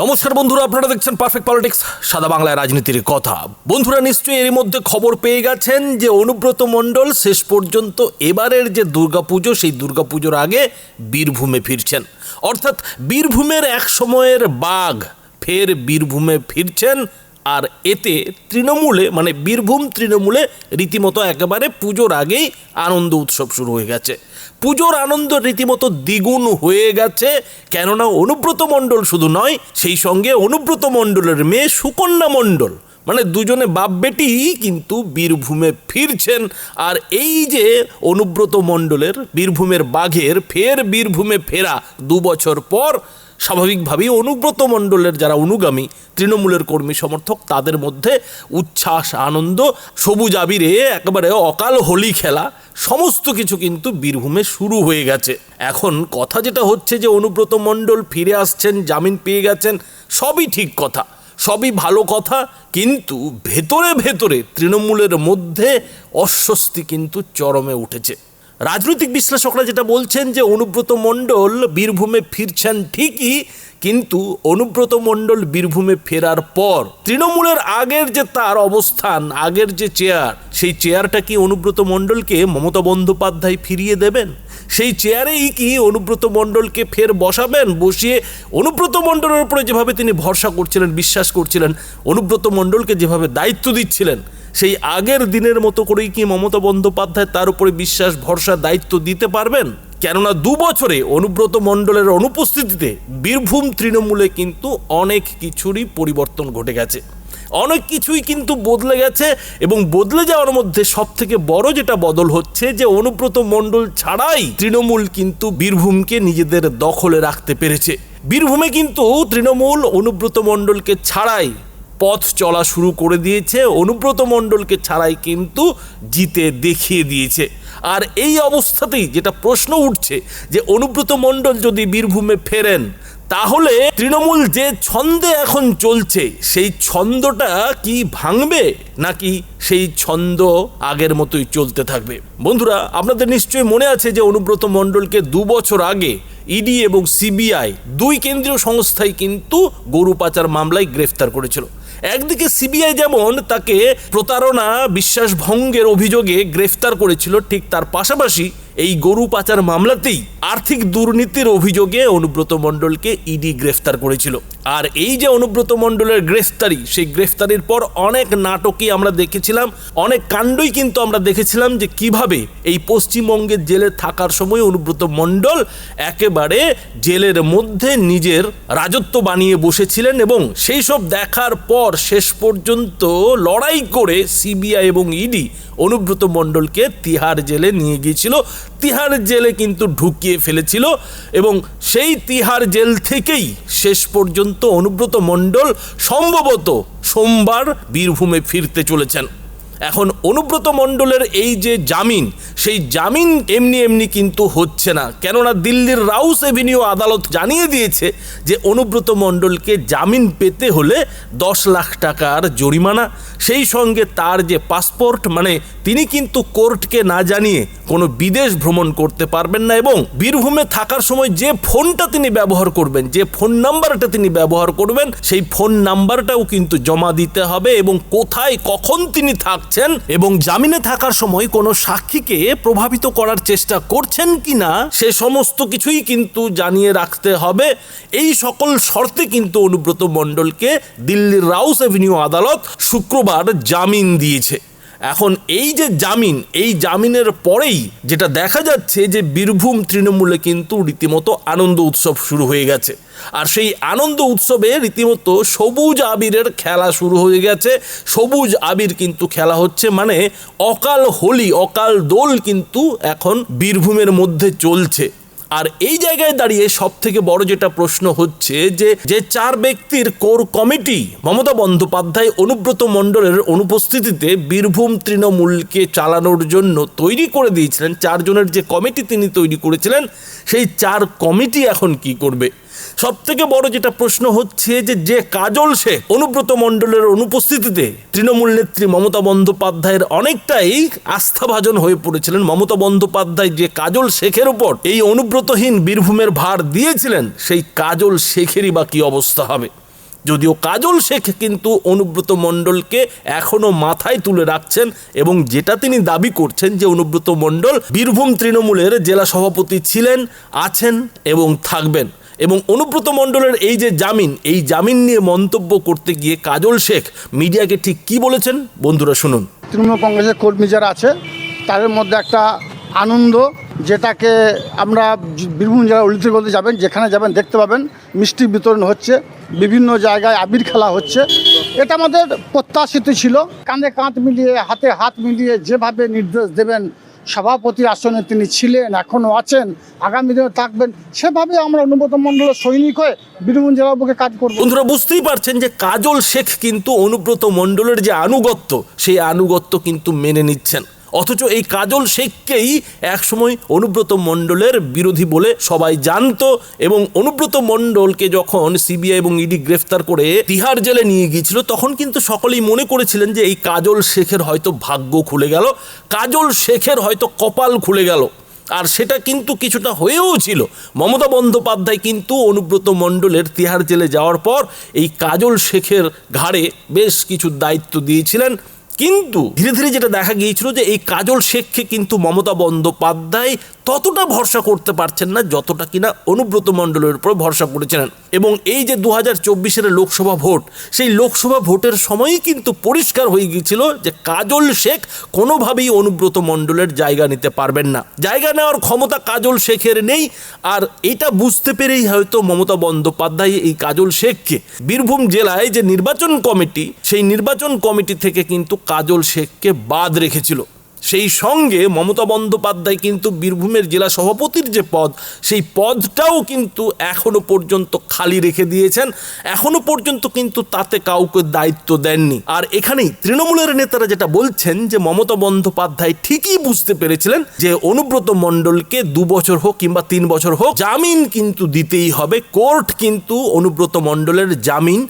নমস্কার বন্ধুরা, আপনারা দেখছেন পারফেক্ট পলিটিক্স সাদা বাংলায় রাজনীতির কথা। বন্ধুরা, নিশ্চয়ই এর মধ্যে খবর পেয়ে গেছেন যে অনুব্রত মণ্ডল শেষ পর্যন্ত এবারের যে দুর্গাপুজো, সেই দুর্গাপুজোর আগে বীরভূমে ফিরছেন। অর্থাৎ বীরভূমের এক সময়ের বাঘ ফের বীরভূমে ফিরছেন আর এতে তৃণমূলে মানে বীরভূম তৃণমূলে রীতিমতো একেবারে পুজোর আগেই আনন্দ উৎসব শুরু হয়ে গেছে। পুজোর আনন্দ রীতিমতো দ্বিগুণ হয়ে গেছে, কেননা অনুব্রত মণ্ডল শুধু নয়, সেই সঙ্গে অনুব্রত মণ্ডলের মেয়ে সুকন্যা মণ্ডল মানে দুজনে বাপ বেটি কিন্তু বীরভূমে ফিরছেন। আর এই যে অনুব্রত মণ্ডলের বীরভূমের বাঘের, ফের বীরভূমে ফেরা দু বছর পর স্বাভাবিকভাবেই অনুব্রত মণ্ডলের যারা অনুগামী, তৃণমূলের কর্মী সমর্থক, তাদের মধ্যে উচ্ছ্বাস, আনন্দ, সবুজ আবিরে, একেবারে অকাল হোলি খেলা, সমস্ত কিছু কিন্তু বীরভূমে শুরু হয়ে গেছে। এখন কথা যেটা হচ্ছে যে অনুব্রত মণ্ডল ফিরে আসছেন, জামিন পেয়ে গেছেন, সবই ঠিক কথা, সবই ভালো কথা, কিন্তু ভেতরে ভেতরে তৃণমূলের মধ্যে অস্বস্তি কিন্তু চরমে উঠেছে। রাজনৈতিক বিশ্লেষকরা যেটা বলছেন যে অনুব্রত মণ্ডল বীরভূমে ফিরছেন ঠিকই, কিন্তু অনুব্রত মণ্ডল বীরভূমে ফেরার পর তৃণমূলের আগের যে তার অবস্থান, আগের যে চেয়ার, সেই চেয়ারটা কি অনুব্রত মণ্ডলকে মমতা বন্দ্যোপাধ্যায় ফিরিয়ে দেবেন? সেই চেয়ারেই কি অনুব্রত মণ্ডলকে ফের বসাবেন? বসিয়ে অনুব্রত মণ্ডলের উপরে যেভাবে তিনি ভরসা করছিলেন, বিশ্বাস করছিলেন, অনুব্রত মণ্ডলকে যেভাবে দায়িত্ব দিচ্ছিলেন সেই আগের দিনের মতো করেই কি মমতা বন্দ্যোপাধ্যায় তার উপরে বিশ্বাস, ভরসা, দায়িত্ব দিতে পারবেন? কেননা দু বছরে অনুব্রত মণ্ডলের অনুপস্থিতিতে বীরভূম তৃণমূলে কিন্তু অনেক কিছুরই পরিবর্তন ঘটে গেছে। অনেক কিছুই কিন্তু বদলে গেছে এবং বদলে যাওয়ার মধ্যে সব থেকে বড় যেটা বদল হচ্ছে যে অনুব্রত মণ্ডল ছাড়াই তৃণমূল কিন্তু বীরভূমকে নিজেদের দখলে রাখতে পেরেছে। বীরভূমে কিন্তু তৃণমূল অনুব্রত মণ্ডলকে ছাড়াই পথ চলা শুরু করে দিয়েছে। অনুব্রত মণ্ডলকে ছাড়াই কিন্তু জিতে দেখিয়ে দিয়েছে। আর এই অবস্থাতেই যেটা প্রশ্ন উঠছে যে, অনুব্রত মণ্ডল যদি বীরভূমে ফেরেন, তাহলে তৃণমূল যে ছন্দে এখন চলছে, সেই ছন্দটা কি ভাঙবে, নাকি সেই ছন্দ আগের মতোই চলতে থাকবে? বন্ধুরা, আপনাদের নিশ্চয়ই মনে আছে যে, অনুব্রত মণ্ডলকে দু বছর আগে ইডি এবং সিবিআই দুই কেন্দ্রীয় সংস্থাই কিন্তু গরু পাচার মামলায় গ্রেফতার করেছিল। একদিকে সিবিআই যেমন তাকে প্রতারণা বিশ্বাসভঙ্গের অভিযোগে গ্রেফতার করেছিল ঠিক তার পাশাপাশি এই গরু পাচার মামলাতেই আর্থিক দুর্নীতির অভিযোগে অনুব্রত মণ্ডলকে ইডি গ্রেফতার করেছিল। আর এই যে অনুব্রত মণ্ডলের গ্রেফতারি, সেই গ্রেফতারির পর অনেক নাটকই আমরা দেখেছিলাম, অনেক কাণ্ডই কিন্তু আমরা দেখেছিলাম যে কীভাবে এই পশ্চিমবঙ্গের জেলে থাকার সময় অনুব্রত মণ্ডল একেবারে জেলের মধ্যে নিজের রাজত্ব বানিয়ে বসেছিলেন এবং সেই সব দেখার পর শেষ পর্যন্ত লড়াই করে সিবিআই এবং ইডি অনুব্রত মণ্ডলকে তিহার জেলে নিয়ে গিয়েছিল। তিহার জেলে কিন্তু ঢুকিয়ে ফেলেছিল এবং সেই তিহার জেল থেকেই শেষ পর্যন্ত অনুব্রত মণ্ডল সম্ভবত সোমবার বীরভূমে ফিরতে চলেছেন। এখন অনুব্রত মণ্ডলের এই যে জামিন, সেই জামিন এমনি এমনি কিন্তু হচ্ছে না। কেননা দিল্লির রাউস এভিনিউ আদালত জানিয়ে দিয়েছে যে অনুব্রত মণ্ডলকে জামিন পেতে হলে দশ লাখ টাকার জরিমানা। সেই সঙ্গে তার যে পাসপোর্ট মানে তিনি কিন্তু কোর্টকে না জানিয়ে কোনো বিদেশ ভ্রমণ করতে পারবেন না এবং বীরভূমে থাকার সময় যে ফোনটা তিনি ব্যবহার করবেন, যে ফোন নাম্বারটা তিনি ব্যবহার করবেন, সেই ফোন নাম্বারটাও কিন্তু জমা দিতে হবে এবং কোথায় কখন তিনি থাকছেন এবং জামিনে থাকার সময় কোনো সাক্ষীকে প্রভাবিত করার চেষ্টা করছেন কি না সে সমস্ত কিছুই কিন্তু জানিয়ে রাখতে হবে। এই সকল শর্তে কিন্তু অনুব্রত মণ্ডলকে দিল্লির রাউস এভিনিউ আদালত শুক্রবার জামিন দিয়েছে। এখন এই যে জামিন, এই জামিনের পরেই যেটা দেখা যাচ্ছে যে বীরভূম তৃণমূলে কিন্তু রীতিমতো আনন্দ উৎসব শুরু হয়ে গেছে। আর সেই আনন্দ উৎসবে রীতিমতো সবুজ আবিরের খেলা শুরু হয়ে গেছে। সবুজ আবির কিন্তু খেলা হচ্ছে মানে অকাল হোলি, অকাল দোল কিন্তু এখন বীরভূমের মধ্যে চলছে। আর এই জায়গায় দাঁড়িয়ে সব থেকে বড় যেটা প্রশ্ন হচ্ছে যে যে চার ব্যক্তির কোর কমিটি মমতা বন্দ্যোপাধ্যায়, অনুব্রত মণ্ডলের অনুপস্থিতিতে বীরভূম তৃণমূলকে চালানোর জন্য তৈরি করে দিয়েছিলেন। চারজনের যে কমিটি তিনি তৈরি করেছিলেন, সেই চার কমিটি এখন কি করবে? সব থেকে বড় যেটা প্রশ্ন হচ্ছে যে যে কাজল শেখ অনুব্রত মণ্ডলের অনুপস্থিতিতে তৃণমূল নেত্রী মমতা বন্দ্যোপাধ্যায়ের অনেকটাই আস্থাভাজন হয়ে পড়েছিলেন। মমতা বন্দ্যোপাধ্যায় যে কাজল শেখের উপর এই অনুব্রতহীন বীরভূমের ভার দিয়েছিলেন, সেই কাজল শেখেরই বা কি অবস্থা হবে? যদিও কাজল শেখ কিন্তু অনুব্রত মণ্ডলকে এখনও মাথায় তুলে রাখছেন এবং যেটা তিনি দাবি করছেন যে অনুব্রত মণ্ডল বীরভূম তৃণমূলের জেলা সভাপতি ছিলেন, আছেন এবং থাকবেন। এবং অনুব্রত মণ্ডলের এই যে জামিন, এই জামিন নিয়ে মন্তব্য করতে গিয়ে কাজল শেখ মিডিয়াকে ঠিক কি বলেছেন? বন্ধুরা শুনুন। তৃণমূল কংগ্রেসের কর্মী যারা আছে, তাদের মধ্যে একটা আনন্দ, যেটাকে আমরা বীরভূম জেলার উল্লেখ করতে যাবেন, যেখানে যাবেন দেখতে পাবেন, মিষ্টি বিতরণ হচ্ছে, বিভিন্ন জায়গায় আবির খেলা হচ্ছে। এটা আমাদের প্রত্যাশিত ছিল। কাঁধে কাঁধ মিলিয়ে, হাতে হাত মিলিয়ে যেভাবে নির্দেশ দেবেন সভাপতির আসনে তিনি ছিলেন, এখনও আছেন, আগামী দিনে থাকবেন। সেভাবে আমরা অনুব্রত মণ্ডলের সৈনিক হয়ে বীরভূম জেলার বুকে কাজ করব। বন্ধুরা, বুঝতেই পারছেন যে কাজল শেখ কিন্তু অনুব্রত মণ্ডলের যে আনুগত্য, সেই আনুগত্য কিন্তু মেনে নিচ্ছেন। অথচ এই কাজল শেখকেই একসময় অনুব্রত মণ্ডলের বিরোধী বলে সবাই জানত এবং অনুব্রত মণ্ডলকে যখন সিবিআই এবং ইডি গ্রেফতার করে তিহার জেলে নিয়ে গিয়েছিল, তখন কিন্তু সকলেই মনে করেছিলেন যে এই কাজল শেখের হয়তো ভাগ্য খুলে গেল, কাজল শেখের হয়তো কপাল খুলে গেল। আর সেটা কিন্তু কিছুটা হয়েও ছিল। মমতা বন্দ্যোপাধ্যায় কিন্তু অনুব্রত মণ্ডলের তিহার জেলে যাওয়ার পর এই কাজল শেখের ঘাড়ে বেশ কিছু দায়িত্ব দিয়েছিলেন। কিন্তু ধীরে ধীরে যেটা দেখা গিয়েছিল যে এই কাজল শেখকে কিন্তু মমতা বন্দ্যোপাধ্যায় ততটা ভরসা করতে পারছেন না যতটা কিনা অনুব্রত মণ্ডলের উপর ভরসা করেছিলেন। এবং এই যে দু হাজার চব্বিশের লোকসভা ভোট, সেই লোকসভা ভোটের সময়ই কিন্তু পরিষ্কার হয়ে গিয়েছিল যে কাজল শেখ কোনোভাবেই অনুব্রত মণ্ডলের জায়গা নিতে পারবেন না। জায়গা নেওয়ার ক্ষমতা কাজল শেখের নেই, আর এটা বুঝতে পেরেই হয়তো মমতা বন্দ্যোপাধ্যায় এই কাজল শেখকে বীরভূম জেলায় যে নির্বাচন কমিটি, সেই নির্বাচন কমিটি থেকে কিন্তু কাজল শেখকে বাদ রেখেছিল। সেই সঙ্গে মমতা বন্দ্যোপাধ্যায় কিন্তু বীরভূমের জেলা সভাপতির যে পদ, সেই পদটাও কিন্তু এখনও পর্যন্ত খালি রেখে দিয়েছেন। এখনও পর্যন্ত কিন্তু তাতে কাউকে দায়িত্ব দেননি। আর এখানেই তৃণমূলের নেতারা যেটা বলছেন যে, মমতা বন্দ্যোপাধ্যায় ঠিকই বুঝতে পেরেছিলেন যে, অনুব্রত মণ্ডলকে দু বছর হোক কিংবা তিন বছর হোক, জামিন কিন্তু দিতেই হবে। কোর্ট কিন্তু অনুব্রত মণ্ডলের জামিন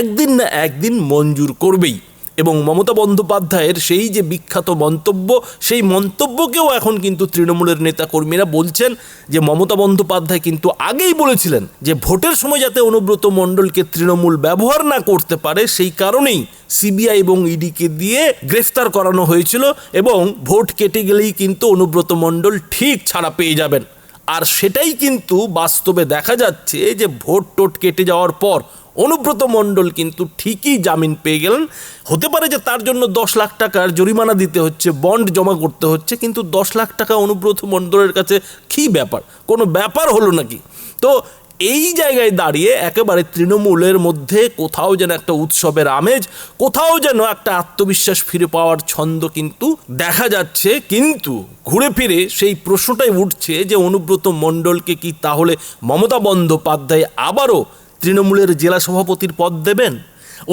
একদিন না একদিন মঞ্জুর করবেই। এবং মমতা বন্দ্যোপাধ্যায়ের সেই যে বিখ্যাত মন্তব্য, সেই মন্তব্যকেও এখন কিন্তু তৃণমূলের নেতা কর্মীরা বলছেন যে মমতা বন্দ্যোপাধ্যায় কিন্তু আগেই বলেছিলেন যে ভোটের সময় যাতে অনুব্রত মণ্ডলকে তৃণমূল ব্যবহার না করতে পারে, সেই কারণেই সিবিআই এবং ইডিকে দিয়ে গ্রেফতার করানো হয়েছিল এবং ভোট কেটে গেলেই কিন্তু অনুব্রত মণ্ডল ঠিক ছাড়া পেয়ে যাবেন। আর সেটাই কিন্তু বাস্তবে দেখা যাচ্ছে যে ভোট টোট কেটে যাওয়ার পর অনুব্রত মণ্ডল কিন্তু ঠিকই জামিন পেয়ে গেলেন। হতে পারে যে তার জন্য দশ লাখ টাকার জরিমানা দিতে হচ্ছে বন্ড জমা করতে হচ্ছে, কিন্তু দশ লাখ টাকা অনুব্রত মণ্ডলের কাছে কী ব্যাপার? কোনো ব্যাপার হলো নাকি? তো এই জায়গায় দাঁড়িয়ে একেবারে তৃণমূলের মধ্যে কোথাও যেন একটা উৎসবের আমেজ, কোথাও যেন একটা আত্মবিশ্বাস ফিরে পাওয়ার ছন্দ কিন্তু দেখা যাচ্ছে। কিন্তু ঘুরে ফিরে সেই প্রশ্নটাই উঠছে যে অনুব্রত মণ্ডলকে কি তাহলে মমতা বন্দ্যোপাধ্যায় আবারও তৃণমূলের জেলা সভাপতির পদ দেবেন?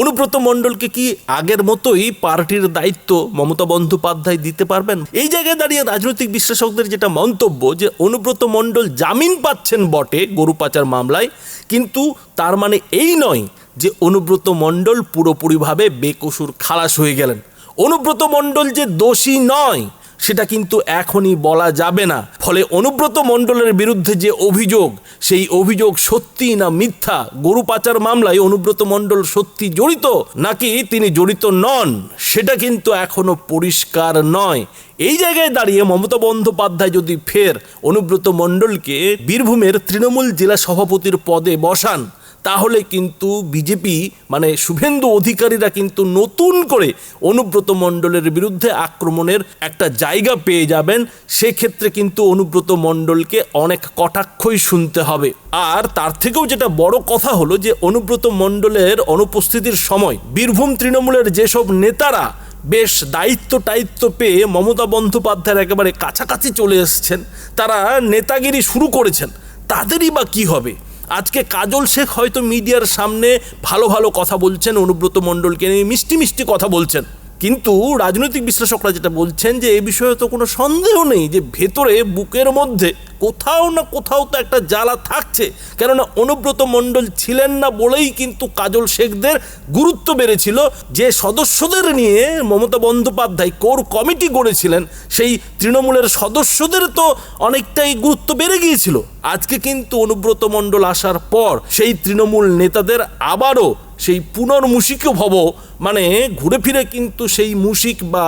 অনুব্রত মণ্ডলকে কি আগের মতোই পার্টির দায়িত্ব মমতা বন্দ্যোপাধ্যায় দিতে পারবেন? এই জায়গায় দাঁড়িয়ে রাজনৈতিক বিশ্লেষকদের যেটা মন্তব্য যে অনুব্রত মণ্ডল জামিন পাচ্ছেন বটে গরু পাচার মামলায়, কিন্তু তার মানে এই নয় যে অনুব্রত মণ্ডল পুরোপুরিভাবে বেকসুর খালাস হয়ে গেলেন। অনুব্রত মণ্ডল যে দোষী নয় সেটা কিন্তু এখনই বলা যাবে না। ফলে অনুব্রত মণ্ডলের বিরুদ্ধে যে অভিযোগ, সেই অভিযোগ সত্যি না মিথ্যা? গরু পাচার মামলায় অনুব্রত মণ্ডল সত্যি জড়িত? নাকি তিনি জড়িত নন? সেটা কিন্তু এখনও পরিষ্কার নয়। এই জায়গায় দাঁড়িয়ে মমতা বন্দ্যোপাধ্যায় যদি ফের অনুব্রত মণ্ডলকে বীরভূমের তৃণমূল জেলা সভাপতির পদে বসান তাহলে কিন্তু বিজেপি মানে শুভেন্দু অধিকারীরা কিন্তু নতুন করে অনুব্রত মণ্ডলের বিরুদ্ধে আক্রমণের একটা জায়গা পেয়ে যাবেন। সেক্ষেত্রে কিন্তু অনুব্রত মণ্ডলকে অনেক কটাক্ষই শুনতে হবে। আর তার থেকেও যেটা বড় কথা হলো যে, অনুব্রত মণ্ডলের অনুপস্থিতির সময় বীরভূম তৃণমূলের যেসব নেতারা বেশ দায়িত্ব টাইত্ব পেয়ে মমতা বন্দ্যোপাধ্যায়ের একেবারে কাছাকাছি চলে এসছেন, তারা নেতাগিরি শুরু করেছেন, তাদেরই বা কি হবে? আজকে কাজল শেখ হয়তো মিডিয়ার সামনে ভালো ভালো কথা বলছেন, অনুব্রত মণ্ডলকে নিয়ে মিষ্টি মিষ্টি কথা বলছেন। কিন্তু রাজনৈতিক বিশ্লেষকরা যেটা বলছেন যে এই বিষয়ে তো কোনো সন্দেহ নেই যে ভেতরে, বুকের মধ্যে কোথাও না কোথাও তো একটা জ্বালা থাকছে। কেননা অনুব্রত মণ্ডল ছিলেন না বলেই কিন্তু কাজল শেখদের গুরুত্ব বেড়েছিল। যে সদস্যদের নিয়ে মমতা বন্দ্যোপাধ্যায় কোর কমিটি গড়েছিলেন, সেই তৃণমূলের সদস্যদের তো অনেকটাই গুরুত্ব বেড়ে গিয়েছিল। আজকে কিন্তু অনুব্রত মণ্ডল আসার পর সেই তৃণমূল নেতাদের আবারও সেই পুনর্মুষিক ভব মানে ঘুরে ফিরে কিন্তু সেই মুশিক বা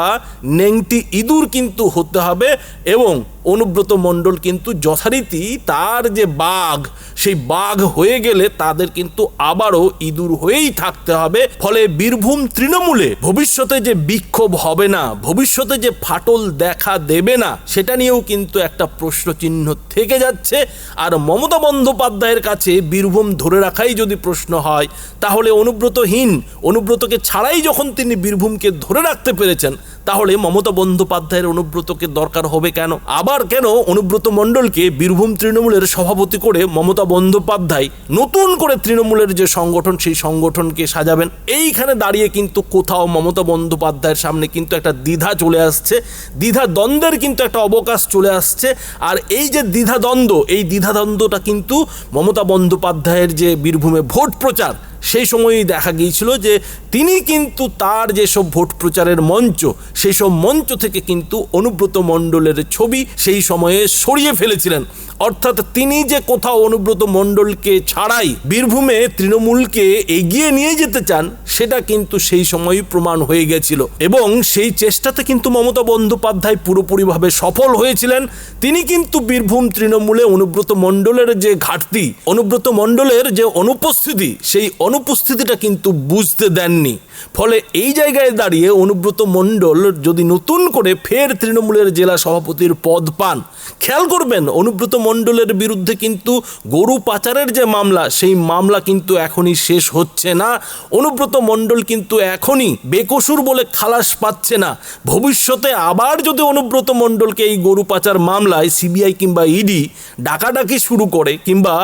নেংটি ইঁদুর কিন্তু হতে হবে এবং অনুব্রত মণ্ডল কিন্তু যথারীতি তার যে বাঘ, সেই বাঘ হয়ে গেলে তাদের কিন্তু আবারও ইঁদুর হয়েই থাকতে হবে। ফলে বীরভূম তৃণমূলে ভবিষ্যতে যে বিক্ষোভ হবে না, ভবিষ্যতে যে ফাটল দেখা দেবে না, সেটা নিয়েও কিন্তু একটা প্রশ্ন চিহ্ন থেকে যাচ্ছে। আর মমতা বন্দ্যোপাধ্যায়ের কাছে বীরভূম ধরে রাখাই যদি প্রশ্ন হয়, তাহলে অনুব্রতহীন, অনুব্রতকে ছাড়াই যখন তিনি বীরভূমকে ধরে রাখতে পেরেছেন, তাহলে মমতা বন্দ্যোপাধ্যায়ের অনুব্রতকে দরকার হবে কেন? আবার কেন অনুব্রত মণ্ডলকে বীরভূম তৃণমূলের সভাপতি করে মমতা বন্দ্যোপাধ্যায় নতুন করে তৃণমূলের যে সংগঠন, সেই সংগঠনকে সাজাবেন? এইখানে দাঁড়িয়ে কিন্তু কোথাও মমতা বন্দ্যোপাধ্যায়ের সামনে কিন্তু একটা দ্বিধা চলে আসছে। দ্বিধা দ্বন্দ্বের কিন্তু একটা অবকাশ চলে আসছে। আর এই যে দ্বিধা দ্বন্দ্ব, এই দ্বিধা দ্বন্দ্বটা কিন্তু মমতা বন্দ্যোপাধ্যায়ের যে বীরভূমে ভোট প্রচার সেই সময়ই দেখা গিয়েছিল যে তিনি কিন্তু তার যেসব ভোট প্রচারের মঞ্চ সেই সব মঞ্চ থেকে কিন্তু অনুব্রত মণ্ডলের ছবি সেই সময়ে সরিয়ে ফেলেছিলেন। অর্থাৎ তিনি যে কোথাও অনুব্রত মণ্ডলকে ছাড়াই বীরভূমে তৃণমূলকে এগিয়ে নিয়ে যেতে চান, সেটা কিন্তু সেই সময়ই প্রমাণ হয়ে গেছিল। এবং সেই চেষ্টাতে কিন্তু মমতা বন্দ্যোপাধ্যায় পুরোপুরিভাবে সফল হয়েছিলেন। তিনি কিন্তু বীরভূম তৃণমূলে অনুব্রত মণ্ডলের যে ঘাটতি, অনুব্রত মণ্ডলের যে অনুপস্থিতি, সেই অনুপস্থিতিটা কিন্তু বুঝতে দেননি। ফলে এই জায়গায় দাঁড়িয়ে অনুব্রত মণ্ডল যদি নতুন করে ফের তৃণমূলের জেলা সভাপতির পদ পান, খেয়াল করবেন, অনুব্রত মণ্ডলের বিরুদ্ধে কিন্তু গরু পাচারের যে মামলা, সেই মামলা কিন্তু এখনই শেষ হচ্ছে না। অনুব্রত মণ্ডল কিন্তু এখনই বেকসুর বলে খালাস পাচ্ছে না। ভবিষ্যতে আবার যদি অনুব্রত মণ্ডলকে এই গরু পাচার মামলায় সিবিআই কিংবা ইডি ডাকাডাকি শুরু করে কিংবা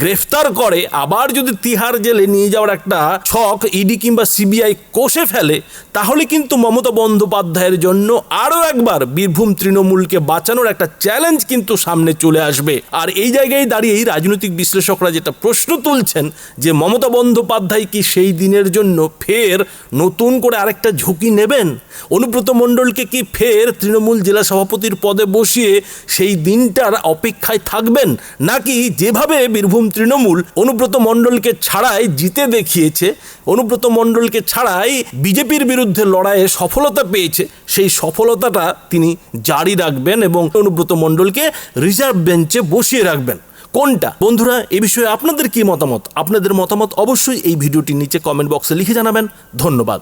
গ্রেফতার করে, আবার যদি তিহার জেলে নিয়ে যাওয়ার একটা ছক ইডি কিংবা সিবিআই কষে ফেলে, তাহলে কিন্তু মমতা বন্দ্যোপাধ্যায়ের জন্য আরও একবার বীরভূম তৃণমূলকে বাঁচানোর একটা চ্যালেঞ্জ কিন্তু সামনে চলে আসবে। আর এই জায়গায় দাঁড়িয়েই রাজনৈতিক বিশ্লেষকরা যেটা প্রশ্ন তুলছেন যে মমতা বন্দ্যোপাধ্যায় কি সেই দিনের জন্য ফের নতুন করে আরেকটা ঝুঁকি নেবেন? অনুব্রত মণ্ডলকে কি ফের তৃণমূল জেলা সভাপতির পদে বসিয়ে সেই দিনটার অপেক্ষায় থাকবেন? নাকি যেভাবে বীরভূম তৃণমূল অনুব্রত মণ্ডলকে ছাড়াই জিতে দেখিয়েছে? অনুব্রত মণ্ডলকে ছাড়াই বিজেপির বিরুদ্ধে লড়াইয়ে সফলতা পেয়েছে। সেই সফলতাটা তিনি জারি রাখবেন এবং অনুব্রত মণ্ডলকে রিজার্ভ বেঞ্চে বসিয়ে রাখবেন। কোনটা? বন্ধুরা, এ বিষয়ে আপনাদের কি মতামত? আপনাদের মতামত অবশ্যই এই ভিডিওটির নিচে কমেন্ট বক্সে লিখে জানাবেন। ধন্যবাদ।